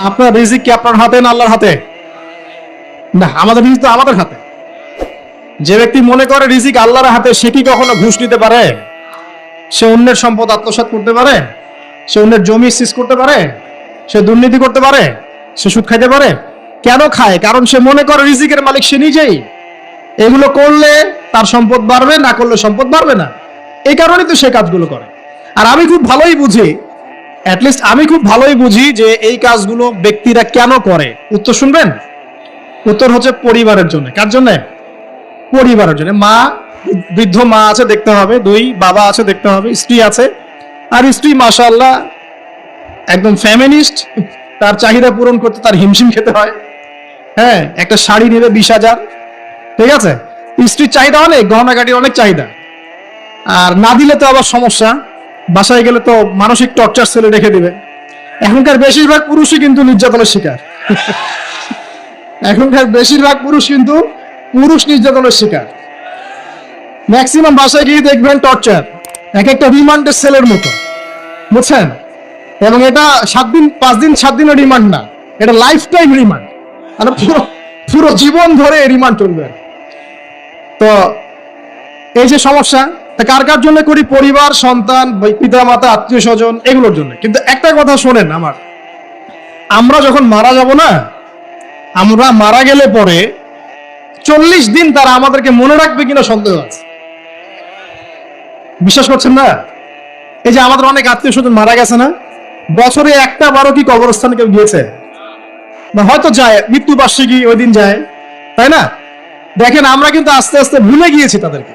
আপনার রিজিক কি আপনার হাতে না আল্লাহর হাতে? না, আমাদের রিজিক তো আমাদের হাতে। যে ব্যক্তি মনে করে রিজিক আল্লাহর হাতে, সে কি কখনো ঘুষ নিতে পারে? সে অন্যের সম্পদ আত্মসাৎ করতে পারে? সে অন্যের জমি সিজ করতে পারে? সে দুর্নীতি করতে পারে? সে সুদ খাইতে পারে? কেন খায়? কারণ সে মনে করে রিজিকের মালিক সে নিজেই। এগুলো করলে তার সম্পদ বাড়বে, না করলে সম্পদ বাড়বে না। এই কারণেই তো সে কাজগুলো করে। আর আমি খুব ভালোই বুঝি অ্যাটলিস্ট আমি খুব ভালোই বুঝি যে এই কাজগুলো ব্যক্তিরা কেন করে। উত্তর শুনবেন? উত্তর হচ্ছে পরিবারের জন্য। কার জন্য? পরিবারের জন্য। মা, বৃদ্ধ মা আছে, দেখতে হবে। দুই, বাবা আছে, দেখতে হবে। স্ত্রী আছে। আর স্ত্রী, মাশাআল্লাহ, একদম ফ্যামিনিস্ট তার চাহিদা পূরণ করতে তার হিমশিম খেতে হয়। হ্যাঁ একটা শাড়ি নেবে বিশ হাজার। ঠিক আছে? স্ত্রীর চাহিদা অনেক, গহনাগাটির অনেক চাহিদা। আর না দিলে তো আবার সমস্যা। বাসায় গেলে তো মানসিক টর্চার ছেলে রেখে দিবে। এখনকার বেশিরভাগ পুরুষই কিন্তু নির্যাতনের শিকার। এখনকার বেশিরভাগ পুরুষ কিন্তু পুরুষ নির্যাতনের শিকার। ম্যাক্সিমাম বাসায় গিয়ে দেখবেন টর্চার এক একটা রিমান্ডের সেলের মতো। বুঝছেন? এবং এটা সাত দিন, পাঁচ দিন, সাত দিনের রিমান্ড না। এটা লাইফ টাইম রিমান্ড মানে পুরো পুরো জীবন ধরে রিমান্ড চলবে। তো এই যে সমস্যা কার কার জন্য করি? পরিবার, সন্তান পিতা মাতা আত্মীয় স্বজন এগুলোর জন্য। কিন্তু একটা কথা শোনেন আমার। আমরা যখন মারা যাব না, আমরা মারা গেলে পরে চল্লিশ দিন তারা আমাদেরকে মনে রাখবে কিনা সন্দেহ আছে। বিশ্বাস করছেন না? এই যে আমাদের অনেক আত্মীয় স্বজন মারা গেছে না, বছরে একটা বারো কি কবরস্থানে কেউ গিয়েছে? বা হয়তো যায় মৃত্যু বার্ষিকী ওই দিন যায়, তাই না? দেখেন, আমরা কিন্তু আস্তে আস্তে ভুলে গিয়েছি তাদেরকে।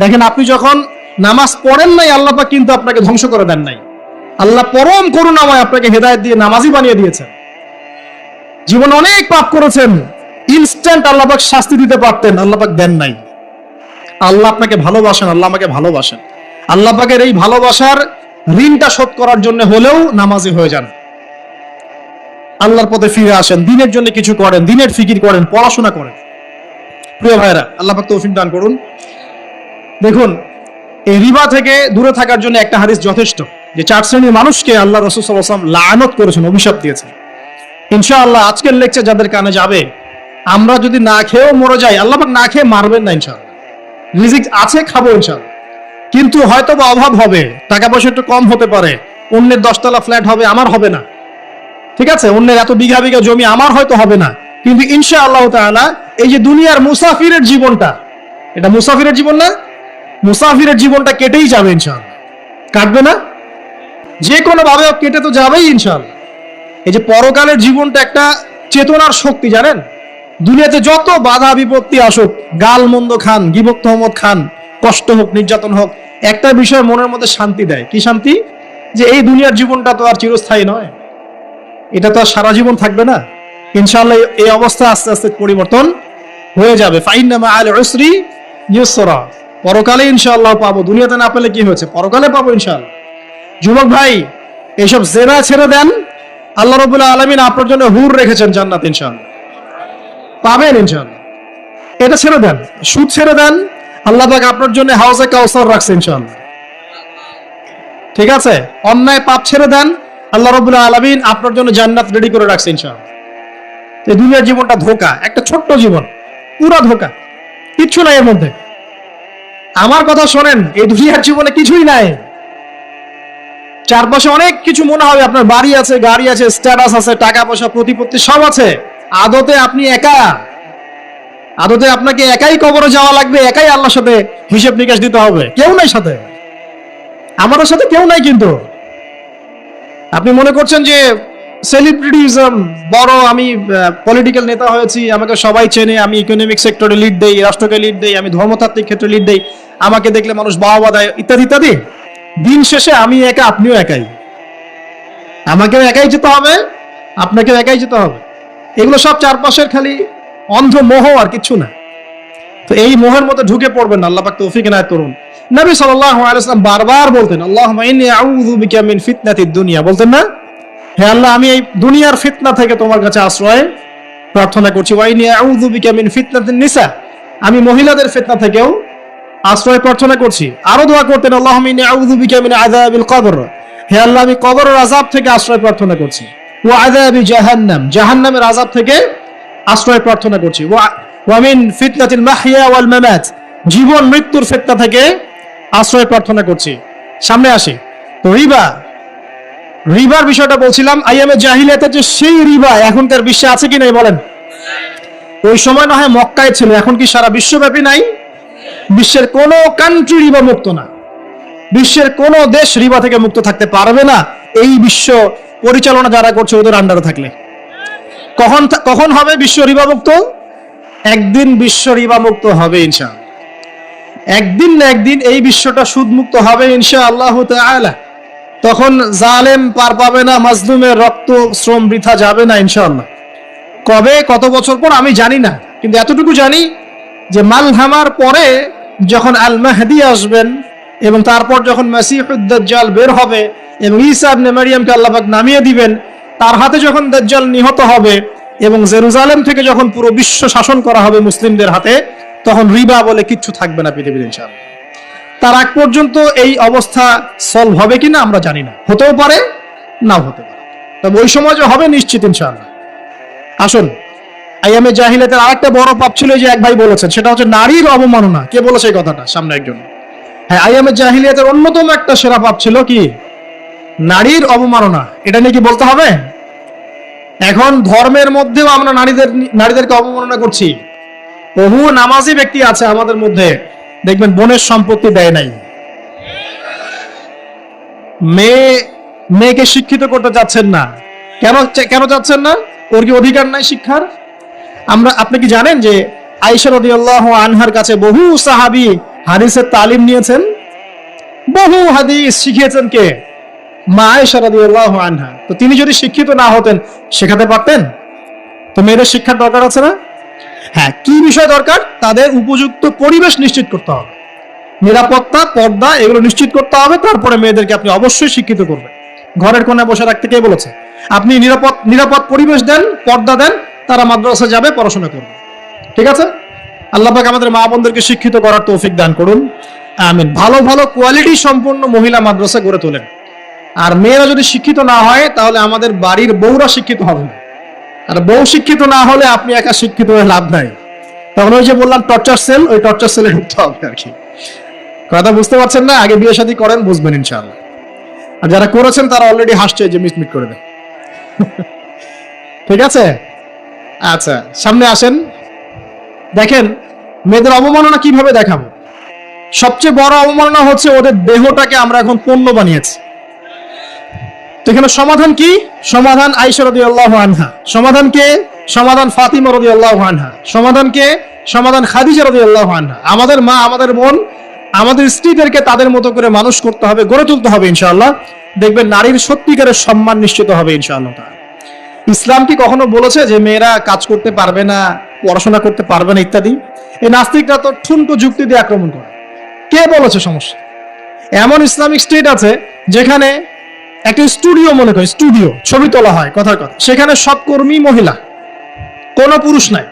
দেখেন, আপনি যখন নামাজ পড়েন নাই, আল্লাহ কিন্তু আপনাকে ধ্বংস করে দেন নাই। আল্লাহ পরম করুণাময় আপনাকে হেদায়ত দিয়ে নামাজি বানিয়ে দিয়েছেন। জীবনে অনেক পাপ করেছেন ইনস্ট্যান্ট আল্লাহ পাক শাস্তি দিতে পারতেন, আল্লাহ পাক দেন নাই। আল্লাহ আপনাকে ভালোবাসেন, আল্লাহ আমাকে ভালোবাসেন। আল্লাহ পাকের এই ভালোবাসার ঋণটা শোধ করার জন্য হলেও নামাজি হয়ে যান। আল্লাহর পথে ফিরে আসেন, দিনের জন্য কিছু করেন, দিনের ফিকির করেন, পড়াশোনা করেন। প্রিয় ভাইরা আল্লাহ পাক তৌফিক দান করুন। দেখুন, এই রিবা থেকে দূরে থাকার জন্য একটা হাদিস যথেষ্ট, যে চার শ্রেণির মানুষকে আল্লাহ রসুল সাল্লাম লানত করেছেন, অভিশাপ দিয়েছেন। ইনশাআল্লাহ আজকের লেকচার যাদের কানে যাবে, আমরা যদি না খেয়েও মরে যাই, আল্লাহ না খেয়ে মারবেন না ইনশাআল্লাহ। রিজিক আছে, খাব ইনশাআল্লাহ। কিন্তু হয়তো বা অভাব হবে, টাকা পয়সা একটু কম হতে পারে, অন্যের দশতলা ফ্ল্যাট হবে, আমার হবে না। ঠিক আছে? অন্যের এত বিঘা বিঘা জমি, আমার হয়তো হবে না। কিন্তু ইনশা আল্লাহ তাআলা এই যে দুনিয়ার মুসাফিরের জীবনটা, এটা মুসাফিরের জীবন না মুসাফিরের জীবনটা কেটেই যাবে ইনশাআল্লাহ। কাটবে না? যে কোনো ভাবে কেটে তো যাবেই ইনশাল এই যে পরকালের জীবনটা একটা চেতনার শক্তি, জানেন? দুনিয়াতে যত বাধা বিপত্তি আসুক, গাল মন্দ খান গিবক তহমদ খান, কষ্ট হোক, নির্যাতন হোক, একটা বিষয় মনের মধ্যে শান্তি দেয়। কি শান্তি? যে এই দুনিয়ার জীবনটা তো আর চিরস্থায়ী নয়। এটা তো আর সারা জীবন থাকবে না। ইনশাল্লাহ এই অবস্থা আস্তে আস্তে পরিবর্তন হয়ে যাবে। ফাইন নামা আল উসরি ইউসরা। পরকালে ইনশাআল্লাহ পাবো। দুনিয়াতে না পেলে কি হয়েছে? পরকালে পাবো ইনশাআল্লাহ। যুবক ভাই এইসব জেনা ছেড়ে দেন। আল্লাহ রবুল্লাহ আলমিন আপনার জন্য হুর রেখেছেন জান্নাত ইনশাআল্লাহ। পাবেন ইনশাআল্লাহ। এটা ছেড়ে দেন, সুদ ছেড়ে দেন। আল্লাহ পাক আপনার জন্য হাউসে কাউসার রাখছে ইনশাআল্লাহ। ঠিক আছে? অন্যায় পাপ ছেড়ে দেন। আল্লাহ রবুল্লাহ আলমিন আপনার জন্য জান্নাত রেডি করে রাখছে ইনশাআল্লাহ। এই দুনিয়ার জীবনটা ধোকা, একটা ছোট্ট জীবন, পুরা ধোকা। কিচ্ছু নাই এর মধ্যে। আমার কথা শোনেন, এই দুনিয়ার জীবনে কিছুই নাই। চারপাশে অনেক কিছু মনে হবে, আপনার বাড়ি আছে, গাড়ি আছে স্ট্যাটাস আছে, টাকা পয়সা, প্রতিপত্তি সব আছে। আদতে আপনি একা। আদতে আপনাকে একাই কবরে যাওয়া লাগবে, একাই আল্লাহর সাথে হিসেব নিকাশ দিতে হবে। কেউ নাই সাথে। আমারও সাথে কেউ নাই কিন্তু। আপনি মনে করছেন যে সেলিব্রিটিজম বড় আমি পলিটিক্যাল নেতা হয়েছি, আমাকে সবাই চেনে, আমি ইকোনমিক সেক্টরে লিড দেই, রাষ্ট্রকে লিড দেই, আমি ধর্মতাত্ত্বিক ক্ষেত্রে লিড দেই। আমাকে দেখলে মানুষ বাহবা দেয়, ইত্যাদি ইত্যাদি। দিন শেষে আমি একা, আপনিও একাই। আমাকেও একাই যেতে হবে আপনাকে একাই যেতে হবে। এগুলো সব চারপাশের খালি অন্ধ মোহ আর কিছু না। তো এই মোহের মধ্যে ঢুকে পড়বেন না, আল্লাহ পাক তৌফিক এনায়েত করুন। নবী সাল্লাল্লাহু আলাইহি ওয়াসাল্লাম বারবার বলতেন, আল্লাহুম্মা ইন্নী আউযু বিকা মিন ফিতনাতিদ দুনিয়া। বলতেন না? হে আল্লাহ, আমি এই দুনিয়ার ফিতনা থেকে তোমার কাছে আশ্রয় প্রার্থনা করছি। ওয়া ইন্নী আউযু বিকা মিন ফিতনাতিন নিসা। আমি মহিলাদের ফিতনা থেকেও আশ্রয় প্রার্থনা করছি। আরও দোয়া করতেন বিকা মিন কবর। হে আল্লাহ, আমি কবরের আযাব থেকে আশ্রয় প্রার্থনা করছি। ওয়া আযাবি জাহান্নাম, জাহান্নামের আযাব থেকে আশ্রয় প্রার্থনা করছি। ওয়া- ওয়া মিন ফিতনাতিল মাহইয়া ওয়াল মামাত, জীবন, মৃত্যুর ফিতনা থেকে আশ্রয় প্রার্থনা করছি। সামনে আসি। তো রিবা, রিবার বিষয়টা বলছিলাম আইএমএ জাহিলিয়াতে যে সেই রিবা এখনকার বিশ্বে আছে কি নাই বলেন? ওই সময় না হয় মক্কায় ছিল, এখন কি সারা বিশ্বব্যাপী নাই? বিশ্বের কোনো কান্ট্রি রিবা মুক্ত না। বিশ্বের কোনো দেশ রিবা থেকে মুক্ত থাকতে পারবে না। এই বিশ্ব পরিচালনা যারা করছে, ওদের আন্ডারে থাকলে। কখন কখন হবে বিশ্ব রিবা মুক্ত? একদিন বিশ্ব রিবা মুক্ত হবে, ইনশাআল্লাহ। একদিন না একদিন এই বিশ্বটা সুদ মুক্ত হবে ইনশা আল্লাহ তখন জালেম পার পাবে না, মাজলুমের রক্ত, শ্রম বৃথা যাবে না, ইনশাআল্লাহ। কবে, কত বছর পর আমি জানি না, কিন্তু এতটুকু জানি যে মাল মালহামার পরে যখন আল মাহদি আসবেন এবং তারপর যখন মাসিহুদ্দাজ্জাল বের হবে এবং ঈসা ইবনে মারিয়ামকে আল্লাহ পাক নামিয়ে দিবেন, তার হাতে যখন দাজ্জাল নিহত হবে এবং জেরুজালেম থেকে যখন পুরো বিশ্ব শাসন করা হবে মুসলিমদের হাতে, তখন রিবা বলে কিচ্ছু থাকবে না পৃথিবীর ইনশাআল্লাহ। তার আগ পর্যন্ত এই অবস্থা সলভ হবে কিনা আমরা জানি না। হতেও পারে, নাও হতে পারে। তবে ওই সময় যে হবে নিশ্চিত ইনশাআল্লাহ। আসুন আইএমএ জাহিলাতের আরেকটা বড় পাপ ছিল যে এক ভাই বলেছেন, সেটা হচ্ছে নারীর অবমাননা। কে বলেছে এই কথাটা? সামনে একজন। হ্যাঁ আইএমএ জাহিলিয়াতের অন্যতম একটা সেরা পাপ ছিল কি? নারীর অবমাননা। এটা নিয়ে কি বলতে হবে? এখন ধর্মের মধ্যেও আমরা নারীদের, নারীদেরকে অবমাননা করছি। বহু নামাজি ব্যক্তি আছে আমাদের মধ্যে। দেখবেন, বোনের সম্পত্তি দেয় নাই। মেয়ে, মেয়েকে শিক্ষিত করতে চাচ্ছেন না। কেন কেন চাচ্ছেন না? ওর কি অধিকার নাই শিক্ষার? আমরা, আপনি কি জানেন যে আয়েশা রাদিয়াল্লাহু আনহার কাছে বহু সাহাবী হাদিসের তালিম নিয়েছেন? বহু হাদিস শিখিয়েছেন কে? মা আয়েশা রাদিয়াল্লাহু আনহা। তো তিনি যদি শিক্ষিত না হতেন, শেখাতে পারতেন? তো মেয়েদের শিক্ষার দরকার আছে না? হ্যাঁ কি বিষয় দরকার? তাদের উপযুক্ত পরিবেশ নিশ্চিত করতে হবে। নিরাপত্তা, পর্দা, এগুলো নিশ্চিত করতে হবে। তারপরে মেয়েদেরকে আপনি অবশ্যই শিক্ষিত করবেন। ঘরের কোণে বসে রাখতে কে বলেছে? আপনি নিরাপদ নিরাপদ পরিবেশ দেন, পর্দা দেন তারা মাদ্রাসা যাবে, পড়াশোনা করবে। ঠিক আছে? আল্লাহ পাক আমাদের মা বোনদেরকে শিক্ষিত করার তৌফিক দান করুন। আমিন। ভালো ভালো কোয়ালিটি সম্পন্ন মহিলা মাদ্রাসা গড়ে তোলেন। আর মেয়েরা যদি শিক্ষিত না হয়, তাহলে আমাদের বাড়ির বউরা শিক্ষিত হবে না। আর বউ শিক্ষিত না হলে আপনি একা শিক্ষিত হয়ে লাভ নাই। তখন ওই যে বললাম টর্চার সেল ওই টর্চার সেলে ঢুকতে হবে আর কি। কথা বুঝতে পারছেন না? আগে বিয়ে শাদী করেন, বুঝবেন ইনশাআল্লাহ। আর যারা করেছেন, তারা অলরেডি হাসছে যে মিসমিট করে দেয় ঠিক আছে? আচ্ছা সামনে আসেন। দেখেন, মেয়েদের অবমাননা কীভাবে দেখাবো? সবচেয়ে বড় অবমাননা হচ্ছে ওদের দেহটাকে আমরা এখন পণ্য বানিয়েছি। তো এখানে সমাধান কি? সমাধান আইসা রদি আল্লাহ আনহা। সমাধান কে? সমাধান ফাতিমা রদি আল্লাহ আনহা। সমাধান কে? সমাধান খাদিজা রদি আল্লাহ আনহা। আমাদের মা, আমাদের বোন, আমাদের স্ত্রীদেরকে তাদের মতো করে মানুষ করতে হবে, গড়ে তুলতে হবে ইনশাআল্লাহ। দেখবেন নারীর সত্যিকারের সম্মান নিশ্চিত হবে ইনশাআল্লাহ। ইসলাম কি কখনো বলেছে যে মেয়েরা কাজ করতে পারবে না, পড়াশোনা করতে পারবে না ইত্যাদি? এই নাস্তিকরা তো ঠুনকো যুক্তি দিয়ে আক্রমণ করে। কে বলেছে সমস্যা? এমন ইসলামিক স্টেট আছে যেখানে একটা স্টুডিও মনে করি, স্টুডিও, ছবি তোলা হয়, কথার কথা। সেখানে সব কর্মী মহিলা, কোনো পুরুষ নাই।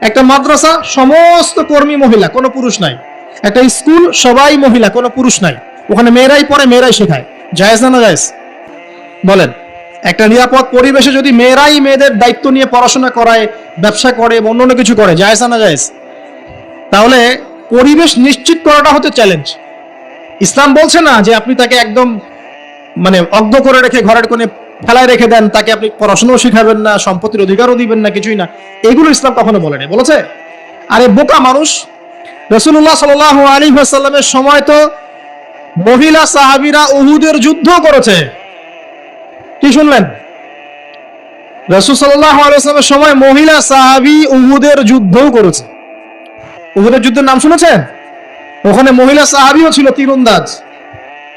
একটা মাদ্রাসা, সমস্ত কর্মী মহিলা, কোনো পুরুষ নাই। একটা স্কুল, সবাই মহিলা, কোনো পুরুষ নাই। ওখানে মেয়েরাই পড়ে, মেয়েরাই শেখায়। জায়েজ না না জায়েজ? বলেন। একটা নিরাপদ পরিবেশে যদি মেয়েরাই মেয়েদের দায়িত্ব নিয়ে পড়াশোনা করায়, ব্যবসা করে বা অন্য কিছু করে, জায়েজ না না জায়েজ? তাহলে পরিবেশ নিশ্চিত করাটা হচ্ছে চ্যালেঞ্জ ইসলাম বলছে না যে আপনি তাকে একদম মানে অজ্ঞ করে রেখে, ঘরের কোণে ফেলায় রেখে দেন, তাকে আপনি পড়াশোনাও শিখাবেন না, সম্পত্তির অধিকারও দিবেন না, কিছুই না। এগুলো ইসলাম কখনো বলেনি বলেছে? আরে বোকা মানুষ রসুল্লাহ সাল আলী সাল্লামের সময় তো মহিলা সাহাবিরা উহুদের যুদ্ধ করেছে। কি শুনলেন? রসুল আলাইসলামের সময় মহিলা সাহাবি উহুদের যুদ্ধও করেছে। উহুদের যুদ্ধের নাম শুনেছেন? ওখানে মহিলা সাহাবিও ছিল তীরন্দাজ।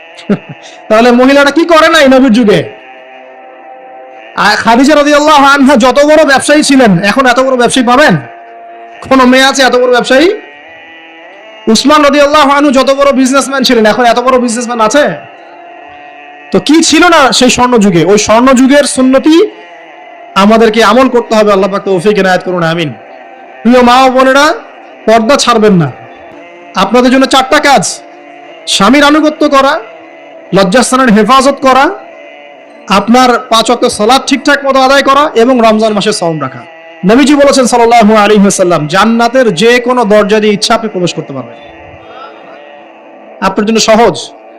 তাহলে মহিলাটা কি করে নাই নবীর যুগে? খাদিজা রাদিয়াল্লাহু আনহা যত বড় ব্যবসায়ী ছিলেন, এখন এত বড় ব্যবসায়ী পাবেন? কোন মেয়ে আছে এত বড় ব্যবসায়ী? উসমান রাদিয়াল্লাহু আনহু যত বড় বিজনেসম্যান ছিলেন, এখন এত বড় বিজনেসম্যান আছে? তো কি ছিল না সেই স্বর্ণ যুগে ওই স্বর্ণ যুগের সুন্নতি আমাদেরকে আমল করতে হবে, আল্লাহ পাক তৌফিক, এনায়েত করুন, আমিন। প্রিয় মা ও বোনেরা, পর্দা ছাড়বেন না। আপনাদের জন্য চারটা কাজ। স্বামীর আনুগত্য করা, লজ্জাস্থানের হেফাজত করা, আপনার পাঁচ অক্ট সলাদ ঠিকঠাক মতো আদায় করা এবং রমজান মাসে সওম রাখা। নবীজি বলেছেন আলাইহি ওয়াসাল্লাম, জান্নাতের যে কোনো দরজা দিয়ে ইচ্ছা আপনি প্রবেশ করতে পারবেন। আপনার জন্য সহজ।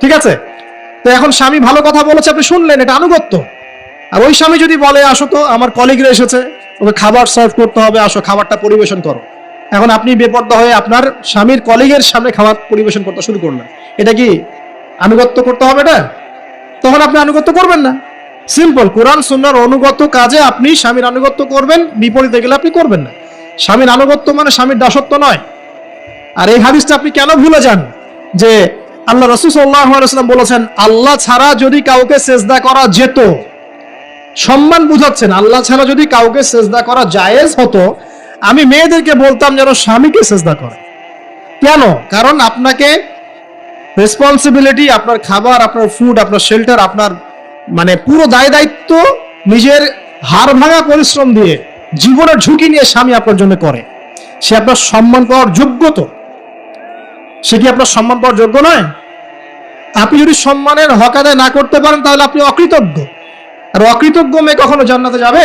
ঠিক আছে? তো এখন স্বামী ভালো কথা বলেছে, আপনি শুনলেন, এটা আনুগত্য। আর ওই স্বামী যদি বলে, আসো তো, আমার কলিগরা এসেছে, ওকে খাবার সার্ভ করতে হবে, আসো, খাবারটা পরিবেশন করো। এখন আপনি বেপর্দা হয়ে আপনার স্বামীর কলিগের সামনে খাবার পরিবেশন করতে শুরু করলেন। এটা কি আনুগত্য করতে হবে এটা? তখন আপনি আনুগত্য করবেন না। সিম্পল কোরআন সুন্নার অনুগত কাজে আপনি স্বামীর আনুগত্য করবেন, বিপরীতে গেলে আপনি করবেন না। স্বামীর আনুগত্য মানে স্বামীর দাসত্ব নয়। আর এই হাদিসটা আপনি কেন ভুলে যান? যে আল্লাহ রসুল সাল্লাম বলেছেন, আল্লাহ ছাড়া যদি কাউকে সেজদা করা যেত, সম্মান বুঝাচ্ছেন, আল্লাহ ছাড়া যদি কাউকে সেজদা করা জায়েজ হতো, আমি মেয়েদেরকে বলতাম যেন স্বামীকে সেজদা করে। কেন? কারণ আপনাকে রেসপন্সিবিলিটি আপনার খাবার, আপনার ফুড আপনার শেল্টার আপনার মানে পুরো দায় দায়িত্ব নিজের হাড় ভাঙা পরিশ্রম দিয়ে, জীবনের ঝুঁকি নিয়ে স্বামী আপনার জন্য করে। সে আপনার সম্মান পাওয়ার যোগ্য তো। সে কি আপনার সম্মান পাওয়ার যোগ্য নয়? আপনি যদি সম্মানের হক আদায় না করতে পারেন, তাহলে আপনি অকৃতজ্ঞ। আর অকৃতজ্ঞ মেয়ে কখনো জান্নাতে যাবে?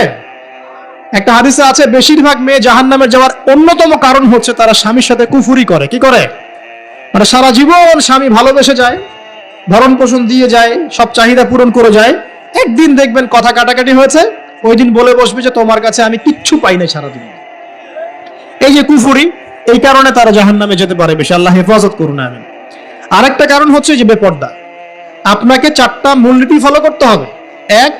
একটা হাদিসে আছে, বেশিরভাগ মেয়ে জাহান্নামে যাওয়ার অন্যতম কারণ হচ্ছে তারা স্বামীর সাথে কুফুরি করে। কি করে? মানে সারা জীবন স্বামী ভালোবেসে যায়, ভরণ পোষণ দিয়ে যায়, সব চাহিদা পূরণ করে যায়। একদিন দেখবেন কথা কাটাকাটি হয়েছে, ওই দিন বলে বসবে যে, তোমার কাছে আমি কিচ্ছু পাই নাই সারাদিন। এই যে কুফুরি এই কারণে তারা জাহান নামে যেতে পারে বেশি। আল্লাহ হেফাজত করুন আমি আরেকটা কারণ হচ্ছে যে বেপর্দা। আপনাকে চারটা মূলনীতি ফলো করতে হবে। এক,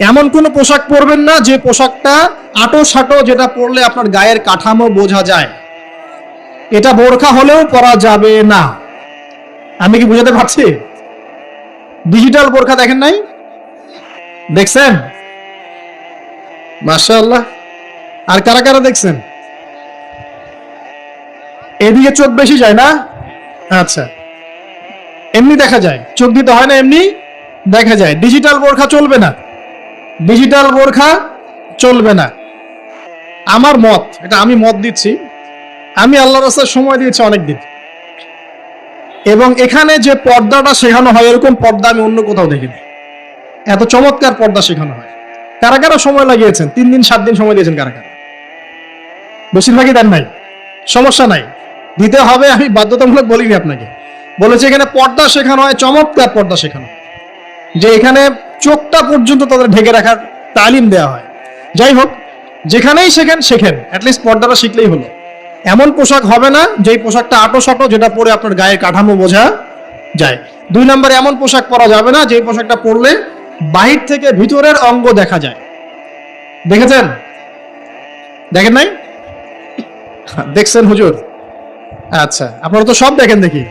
এমন কোনো পোশাক পরবেন না যে পোশাকটা আটো সাটো যেটা পরলে আপনার গায়ের কাঠামো বোঝা যায়। এটা বোরখা হলেও পরা যাবে না। আমি কি বুঝাতে পারছি? ডিজিটাল বোরখা দেখেন নাই? দেখছেন? মাশাআল্লাহ। আর কারা কারা দেখছেন? এদিকে চোখ বেশি যায় না? আচ্ছা। এমনি দেখা যায়। চোখ দিতে হয় না এমনি? দেখা যায়। ডিজিটাল বোরখা চলবে না। ডিজিটাল বোরখা চলবে না। আমার মত, এটা আমি মত দিচ্ছি, আমি আল্লাহ রাস্তায় সময় দিয়েছি অনেক দিন এবং এখানে যে পর্দাটা শেখানো হয়, এরকম পর্দা আমি অন্য কোথাও দেখিনি। এত চমৎকার পর্দা শেখানো হয়। কারা কারা সময় লাগিয়েছেন? তিন দিন, সাত দিন সময় দিয়েছেন কারা কারা? বেশিরভাগই দেন নাই। সমস্যা নাই। দিতে হবে, আমি বাধ্যতামূলক বলিনি আপনাকে। বলেছি এখানে পর্দা শেখানো হয়, চমৎকার পর্দা শেখানো। যে এখানে চোখটা পর্যন্ত তাদের ঢেকে রাখার তালিম দেওয়া হয়। যাই হোক, যেখানেই শেখেন শেখেন। অ্যাটলিস্ট পর্দাটা শিখলেই হলো। এমন পোশাক হবে না, যেই পোশাকটা আটো সাটো, যেটা পরে আপনার গায়ের কাঠামো বোঝা যায়। দুই নম্বরে এমন পোশাক পরা যাবে না যে পোশাকটা পরলে বাহির থেকে ভিতরের অঙ্গ দেখা যায়। দেখেছেন? দেখেন নাই? দেখছেন হুজুর? আচ্ছা আপনারা তো সব দেখেন দেখি।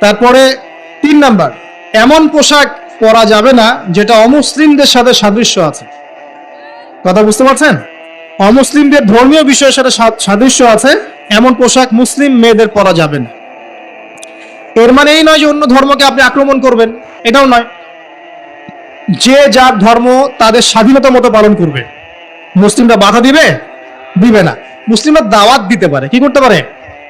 তারপরে তিন নাম্বার, এমন পোশাক পরা যাবে না যেটা অমুসলিমদের সাথে সাদৃশ্য আছে। কথা বুঝতে পারছেন? অমুসলিমদের ধর্মীয় বিষয়ের সাথে সাদৃশ্য আছে, এমন পোশাক মুসলিম মেয়েদের পরা যাবে না। এর মানে এই নয় যে অন্য ধর্মকে আপনি আক্রমণ করবেন, এটাও নয়। যে যার ধর্ম তাদের স্বাধীনতা মতো পালন করবে। মুসলিমরা বাধা দিবে? দিবে না। মুসলিমরা দাওয়াত দিতে পারে। কি করতে পারে?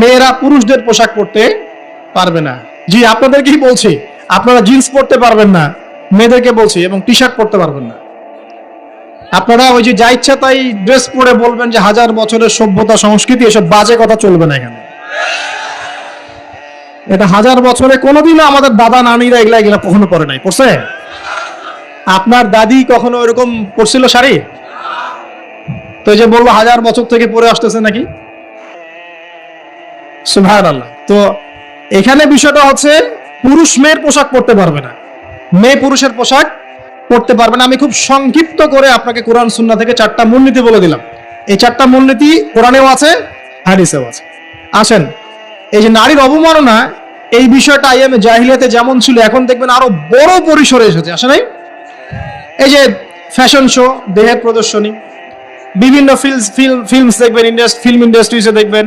মেয়েরা পুরুষদের পোশাক পরতে পারবে না। জি আপনাদের কি বলছি, আপনারা জিন্স পরতে পারবেন না, মেয়েদেরকে বলছি, এবং টি শার্ট পরতে পারবেন না। আপনারা ওই যে যা ইচ্ছা তাই ড্রেস পরে বলবেন যে হাজার বছরের সভ্যতা, সংস্কৃতি, এসব বাজে কথা চলবে না এখানে। এটা হাজার বছরে কোনোদিনও আমাদের দাদা, নানিরা এগুলা এগুলা কখনো পরে নাই, পড়ছে? আপনার দাদি কখনো এরকম পরছিল শাড়ি? তো যে বলব হাজার বছর থেকে পরে আসতেছে নাকি? তো এখানে বিষয়টা হচ্ছে, পুরুষ মেয়ের পোশাক পরতে পারবে না। মেয়ে পুরুষের পোশাক পরতে পারবে না। আমি খুব সংক্ষিপ্ত করে আপনাকে কোরআন সুন্না থেকে চারটা মূলনীতি বলে দিলাম। এই চারটা মূলনীতি কোরআনেও আছে, হাদিসেও আছে। আসেন, এই যে নারীর অবমাননা, এই বিষয়টা আইএমএ জাহিলিয়াতে যেমন ছিল, এখন দেখবেন আরও বড় পরিসরে এসেছে। আসে নাই? এই যে ফ্যাশন শো, দেহের প্রদর্শনী, বিভিন্ন ফিল্ম ফিল্ম ফিল্মস দেখবেন, ইন্ডাস্ট, ফিল্ম ইন্ডাস্ট্রিজে দেখবেন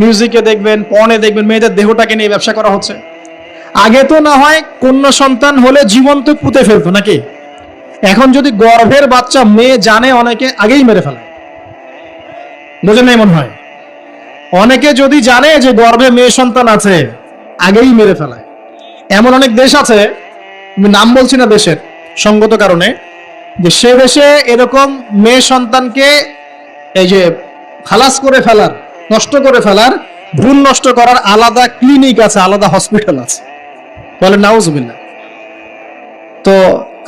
মিউজিকে দেখবেন পর্নে দেখবেন, মেয়েদের দেহটাকে নিয়ে ব্যবসা করা হচ্ছে। আগে তো না হয় কন্যা সন্তান হলে জীবন্ত পুঁতে ফেলতো নাকি? এখন যদি গর্ভের বাচ্চা মেয়ে জানে, অনেকে আগেই মেরে ফেলে। বোঝেন এমন হয়? অনেকে যদি জানে যে গর্ভে মেয়ে সন্তান আছে, আগেই মেরে ফেলায় এমন অনেক দেশ আছে, আমি নাম বলছি না দেশের, সঙ্গত কারণে, যে সে দেশে এরকম মেয়ে সন্তানকে এই যে খালাস করে ফেলার নষ্ট করে ফেলার ভ্রূণ নষ্ট করার আলাদা ক্লিনিক আছে, আলাদা হসপিটাল আছে। বলে নাউজবিল্লা তো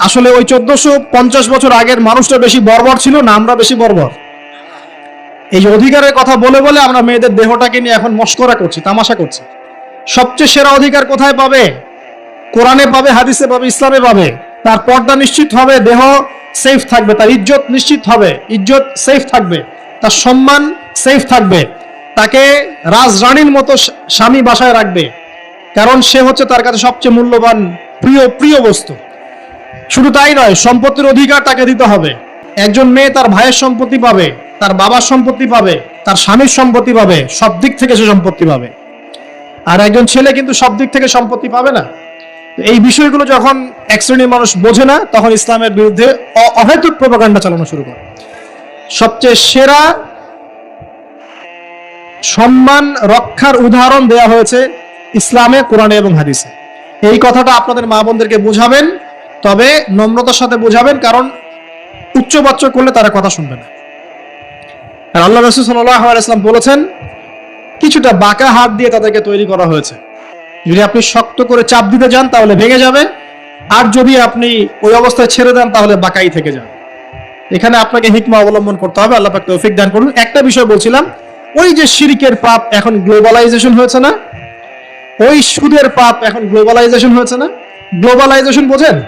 আসলে ওই চোদ্দশো পঞ্চাশ বছর আগের মানুষটা বেশি বর্বর ছিল না, আমরা বেশি বর্বর। এই অধিকারের কথা বলে বলে আমরা মেয়েদের দেহটাকে নিয়ে এখন মস্করা করছি, তামাশা করছি। সবচেয়ে সেরা অধিকার কোথায় পাবে? কোরআনে পাবে, হাদিসে পাবে, ইসলামে পাবে। তার পর্দা নিশ্চিত হবে, দেহ সেফ থাকবে, তার ইজ্জত নিশ্চিত হবে, ইজ্জত সেফ থাকবে, তার সম্মান সেফ থাকবে। তাকে রাজরানীর মতো স্বামী বাসায় রাখবে। কারণ সে হচ্ছে তার কাছে সবচেয়ে মূল্যবান, প্রিয় প্রিয় বস্তু। শুধু তাই নয়, সম্পত্তির অধিকার তাকে দিতে হবে। একজন মেয়ে তার ভাইয়ের সম্পত্তি পাবে, তার বাবার সম্পত্তি পাবে, তার স্বামীর সম্পত্তি পাবে, সব দিক থেকে সে সম্পত্তি পাবে। আর একজন ছেলে কিন্তু সব দিক থেকে সম্পত্তি পাবে না। এই বিষয়গুলো যখন এক শ্রেণির মানুষ বোঝে না, তখন ইসলামের বিরুদ্ধে অহেতুক প্রপাগান্ডা চালানো শুরু করে। সবচেয়ে সেরা সম্মান রক্ষার উদাহরণ দেয়া হয়েছে ইসলামে, কোরআনে এবং হাদিসে। এই কথাটা আপনাদের মা বোনদেরকে বোঝাবেন, তবে নম্রতার সাথে বোঝাবেন, কারণ উচ্চবাচ্য করলে তারা কথা শুনবে না। আর আল্লাহ রসুল সাল্লাম বলেছেন, কিছুটা বাঁকা হাত দিয়ে তাদেরকে তৈরি করা হয়েছে। যদি আপনি শক্ত করে চাপ দিতে যান, তাহলে ভেঙে যাবে। আর যদি আপনি ওই অবস্থায় ছেড়ে দেন, তাহলে বাঁকাই থেকে যান এখানে আপনাকে হিকমা অবলম্বন করতে হবে, আল্লাহ পাক তৌফিক দান করুন। একটা বিষয় বলছিলাম ওই যে শিরিকের পাপ এখন গ্লোবালাইজেশন হয়েছে না? ওই সুদের পাপ এখন গ্লোবালাইজেশন হয়েছে না? গ্লোবালাইজেশন বোঝেন?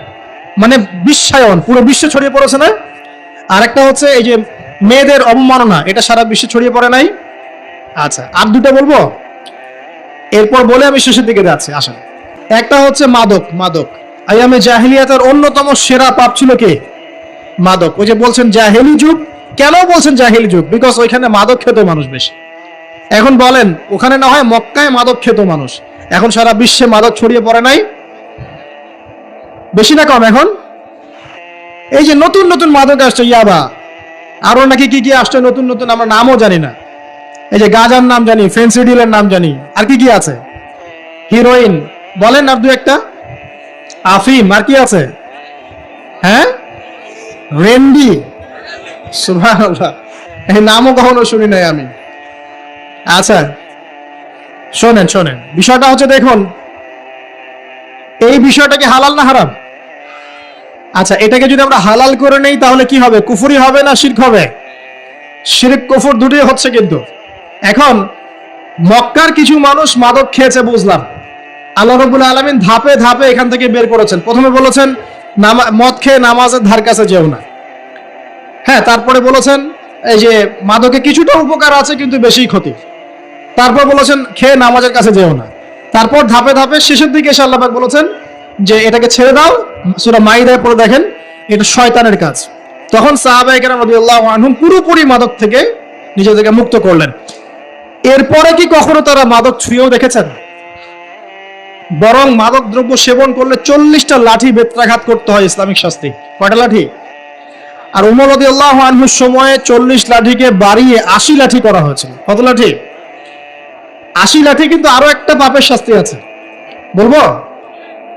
মানে বিশ্বায়ন, পুরো বিশ্বে ছড়িয়ে পড়েছে না? আর একটা হচ্ছে এই যে মেয়েদের অবমাননা, এটা সারা বিশ্বে ছড়িয়ে পড়ে নাই? আচ্ছা আর দুটো বলব? এরপর বলে আমি শেষের দিকে যাচ্ছি, আসেন। একটা হচ্ছে মাদক মাদক। আইয়ামে জাহিলিয়াতের অন্যতম সেরা পাপ ছিল কে? মাদক। ওই যে বলছেন, জাহেলি যুগ কেন বলছেন জাহেলি যুগ? বিকজ ওইখানে মাদক খেত মানুষ বেশি। এখন বলেন, ওখানে না হয় মক্কায় মাদক খেত মানুষ। এখন সারা বিশ্বে মাদক ছড়িয়ে পড়ে নাই। বেশি না কম এখন? এই যে নতুন নতুন মাদক আসছে, ইয়াবা। আরও নাকি কি কি আসছে নতুন নতুন আমরা নামও জানি না। এই যে গাজার নাম জানি ফেন্সিডিলের নাম জানি। আর কি কি আছে? হিরোইন বলেন আর দু একটা। আফিম আর কি আছে? হ্যাঁ? রেন্ডি এই নামও কখনো শুনি নাই আমি। আচ্ছা শোনেন শোনেন। বিষয়টা হচ্ছে দেখুন, এই বিষয়টা কি হালাল না হারাম? আচ্ছা এটাকে যদি আমরা হালাল করে নেই, তাহলে কি হবে? কুফুরি হবে না শিরক হবে? শিরক, কুফুর দুটোই হচ্ছে কিন্তু। এখন, মক্কার কিছু মানুষ মাদক খেয়েছে, বুঝলাম। আল্লাহ রবুল আলমিন ধাপে ধাপে এখান থেকে বের করেছেন। প্রথমে বলেছেন, নামা, মদ খেয়ে নামাজের ধার কাছে যেও না। হ্যাঁ তারপরে বলেছেন, এই যে মাদকে কিছুটা উপকার আছে কিন্তু বেশি ক্ষতি। তারপর বলেছেন, খেয়ে নামাজের কাছে যেও না। তারপর ধাপে ধাপে শেষের দিকে এসে আল্লাহ বলেছেন যে, এটাকে ছেড়ে দাও। সুরা মাইদায় পরে দেখেন, এটা শয়তানের কাজ। তখন আনহুম পুরোপুরি মাদক থেকে নিজেদেরকে মুক্ত করলেন। এরপরে কি কখনো তারা মাদক ছুঁয়েও দেখেছেন? বরং মাদক দ্রব্য সেবন করলে চল্লিশটা লাঠি বেত্রাঘাত করতে হয় ইসলামিক শাস্তি। কয়টা লাঠি? আর উমর আল্লাহ আনহুর সময়ে চল্লিশ লাঠিকে বাড়িয়ে আশি লাঠি করা হয়েছিল। কত লাঠি? আশি লাঠি কিন্তু আরও একটা পাপের শাস্তি আছে। বলব?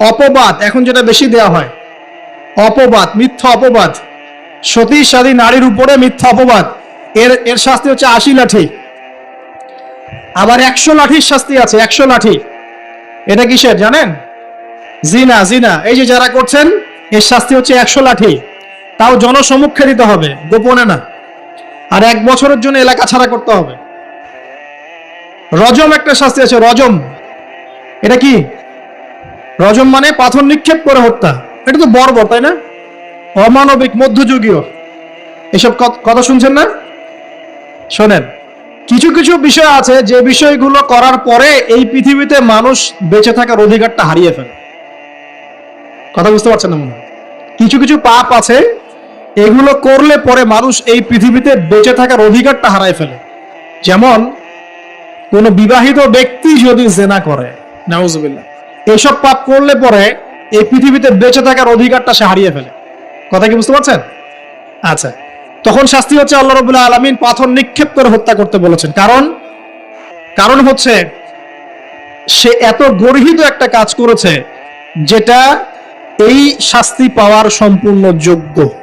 অপবাদ, এখন যেটা বেশি দেয়া হয়। অপবাদ, মিথ্যা অপবাদ। সতী সাদী নারীর উপরে মিথ্যা অপবাদ। এর এর শাস্তি হচ্ছে আশি লাঠি। আবার একশো লাঠির শাস্তি আছে, একশো লাঠি। এটা কিসের জানেন? জিনা জিনা। এই যে যারা করছেন, এর শাস্তি হচ্ছে একশো লাঠি। তাও জনসমক্ষে দিতে হবে, গোপনে না। আর এক বছরের জন্য এলাকা ছাড়া করতে হবে। রজম একটা শাস্তি আছে, রজম। এটা কি? রজম মানে পাথর নিক্ষেপ করে হত্যা। এটা তো বর্বর, তাই না? অমানবিক, মধ্যযুগীয়। এসব কথা শুনছেন না? শোনেন, কিছু কিছু বিষয় আছে, যে বিষয়গুলো করার পরে এই পৃথিবীতে মানুষ বেঁচে থাকার অধিকারটা হারিয়ে ফেলে। কথা বুঝতে পারছেন না মনে কিছু কিছু পাপ আছে এগুলো করলে পরে মানুষ এই পৃথিবীতে বেঁচে থাকার অধিকারটা হারায় ফেলে। যেমন, কোন বিবাহিত ব্যক্তি যদি জেনা করে, নাউজুবিল্লাহ এইসব পাপ করলে পরে এই পৃথিবীতে বেঁচে থাকার অধিকারটা সে হারিয়ে ফেলে। কথা কি বুঝতে পারছেন? আচ্ছা তখন শাস্তি হচ্ছে আল্লাহ রবুল্লাহ আলমিন পাথর নিক্ষেপ করে হত্যা করতে বলেছেন। কারণ কারণ হচ্ছে, সে এত গর্হিত একটা কাজ করেছে যেটা এই শাস্তি পাওয়ার সম্পূর্ণ যোগ্য।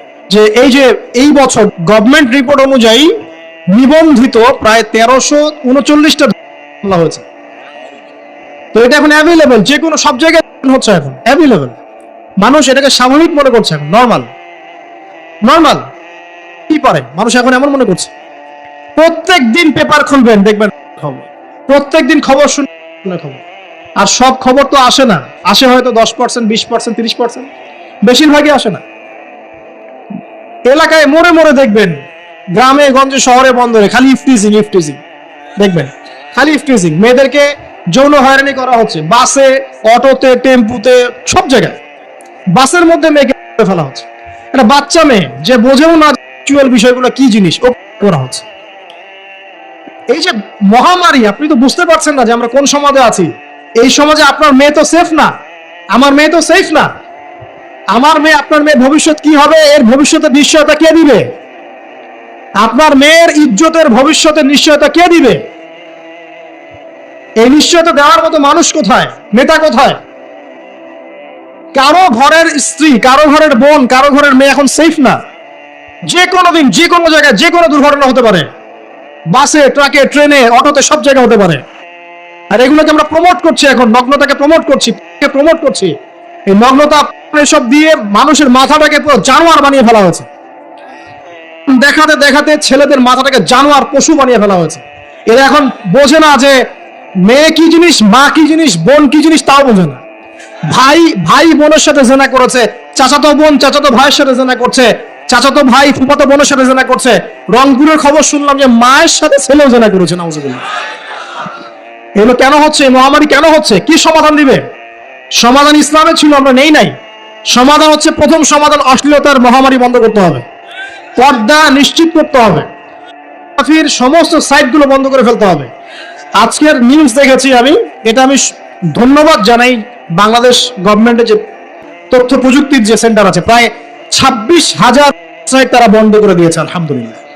যে এই যে এই বছর গভর্নমেন্ট রিপোর্ট অনুযায়ী নিবন্ধিত প্রায় তেরোশো উনচল্লিশটা মামলা হয়েছে। তো এটা এখন অ্যাভেলেবেল যে কোনো সব জায়গায় হচ্ছে এখন অ্যাভেলেবেল মানুষ এটাকে স্বাভাবিক মনে করছে এখন নর্মাল নর্মাল কি পারে? মানুষ এখন এমন মনে করছে। প্রত্যেক দিন পেপার খুলবেন, দেখবেন খবর। প্রত্যেক দিন খবর শুনবেন খবর। আর সব খবর তো আসে না। আসে হয়তো দশ পার্সেন্ট বিশ পার্সেন্ট তিরিশ পার্সেন্ট বেশিরভাগই আসে না। এলাকায় মোড়ে মোড়ে দেখবেন, গ্রামে, গঞ্জে, শহরে, বন্দরে খালি ইফটিজিং ইফটিজিং দেখবেন, খালি ইফটিজিং মেয়েদেরকে যৌন হয়রানি করা হচ্ছে। বাসে, অটোতে, টেম্পুতে, সব জায়গায়। বাসের মধ্যে মেয়েকে ফেলা হচ্ছে। একটা বাচ্চা মেয়ে, যে বোঝেও না অ্যাকচুয়াল বিষয়গুলো কি জিনিস, ও করা হচ্ছে। এই যে মহামারী, আপনি তো বুঝতে পারছেন না যে আমরা কোন সমাজে আছি। এই সমাজে আপনার মেয়ে তো সেফ না। আমার মেয়ে তো সেফ না। আমার মেয়ে, আপনার মেয়ের ভবিষ্যৎ কি হবে? এর ভবিষ্যতে নিশ্চয়তা কে দিবে? আপনার মেয়ের ইজ্জতের ভবিষ্যতের নিশ্চয়তা কে দিবে? এই নিশ্চয়তা দেওয়ার মতো মানুষ কোথায়? নেতা কোথায়? কারও ঘরের স্ত্রী, কারও ঘরের বোন, কারও ঘরের মেয়ে এখন সেফ না। যে কোনো দিন, যে কোনো জায়গায়, যে কোনো দুর্ঘটনা হতে পারে। বাসে, ট্রাকে, ট্রেনে, অটোতে সব জায়গায় হতে পারে। আর এগুলোকে আমরা প্রমোট করছি এখন, নগ্নতাকে প্রমোট করছি প্রমোট করছি? এই নগ্নতা সব দিয়ে মানুষের মাথাটাকে পুরো জানোয়ার বানিয়ে ফেলা হয়েছে। দেখাতে দেখাতে ছেলেদের মাথাটাকে জানোয়ার পশু বানিয়ে ফেলা হয়েছে। এরা এখন বোঝে না যে মেয়ে কি জিনিস, মা কি জিনিস, বোন কি জিনিস তাও বোঝে না। ভাই ভাই বোনের সাথে জেনা করেছে, চাচাতো বোন চাচাতো ভাইয়ের সাথে জেনা করছে, চাচাতো ভাই ফুফাতো বোনের সাথে জেনা করছে। রংপুরের খবর শুনলাম যে মায়ের সাথে ছেলেও জেনা করেছে, নাউজুবিল্লাহ। এগুলো কেন হচ্ছে? মহামারী কেন হচ্ছে? কি সমাধান দিবে? সমাধান ইসলামে ছিল, আমরা নেই নাই। সমাধান হচ্ছে, প্রথম সমাধান অশ্লীলতার মহামারী বন্ধ করতে হবে। পর্দা নিশ্চিত করতে হবে। সমস্ত সাইটগুলো বন্ধ করে ফেলতে হবে। আজকের নিউজ দেখেছি আমি। এটা আমি ধন্যবাদ জানাই বাংলাদেশ গভর্নমেন্টের যে তথ্য প্রযুক্তির যে সেন্টার আছে। প্রায় ছাব্বিশ হাজার সাইট তারা বন্ধ করে দিয়েছে, আলহামদুলিল্লাহ।